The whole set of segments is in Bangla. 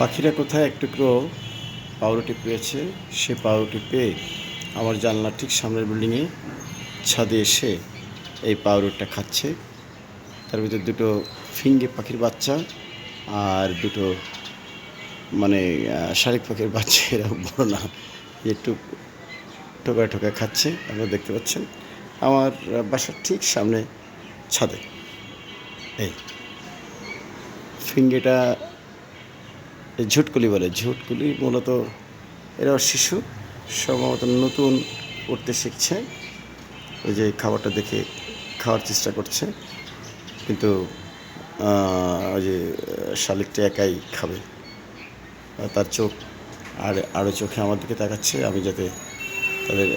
পাখিরা কোথায়? এক টুকরো পাউরুটি পেয়েছে। সে পাউরুটি পেয়ে আমার জানলার ঠিক সামনের বিল্ডিংয়ে ছাদে এসে এই পাউরুটিটা খাচ্ছে। তার ভিতর দুটো ফিঙ্গে পাখির বাচ্চা আর দুটো মানে শালিক পাখির বাচ্চা। এরকম বড় না একটু ঠোকায় ঠোকায় খাচ্ছে, আপনারা দেখতে পাচ্ছেন। আমার বাসার ঠিক সামনে ছাদে। এই ফিঙ্গেটা ঝুটকুলি বলে। ঝুটকুলি মূলত এরাও শিশু, সম্ভবত নতুন উঠতে শিখছে। ওই যে খাবারটা দেখে খাওয়ার চেষ্টা করছে, কিন্তু ওই যে, শালিকটা একাই খাবে। তার চোখ, আর আরও চোখে আমার দিকে তাকাচ্ছে, আমি যাতে তাদের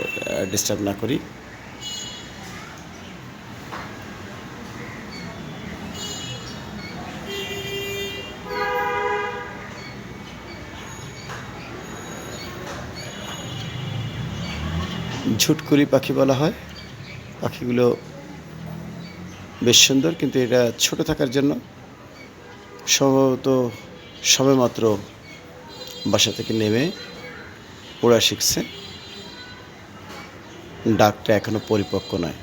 ডিস্টার্ব না করি। ঝুটকুলি পাখি বলা হয়। পাখিগুলো বেশ সুন্দর, কিন্তু এটা ছোট থাকার জন্য সম্ভবত সবেমাত্র বাসা থেকে নেমে ওড়া শিখছে। ডাকটা এখনও পরিপক্ক নয়।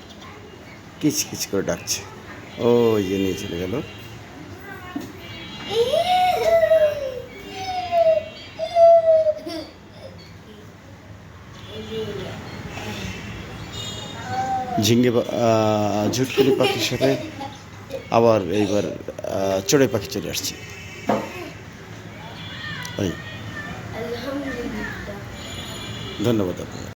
কিচ কিচ করে ডাকছে। ও ইয়ে নিয়ে চলে গেল। ঝিঙ্গে ঝুটকুলি পাখির সাথে আবার এইবার চড়ে পাখি চলে আসছে। ধন্যবাদ আপনাকে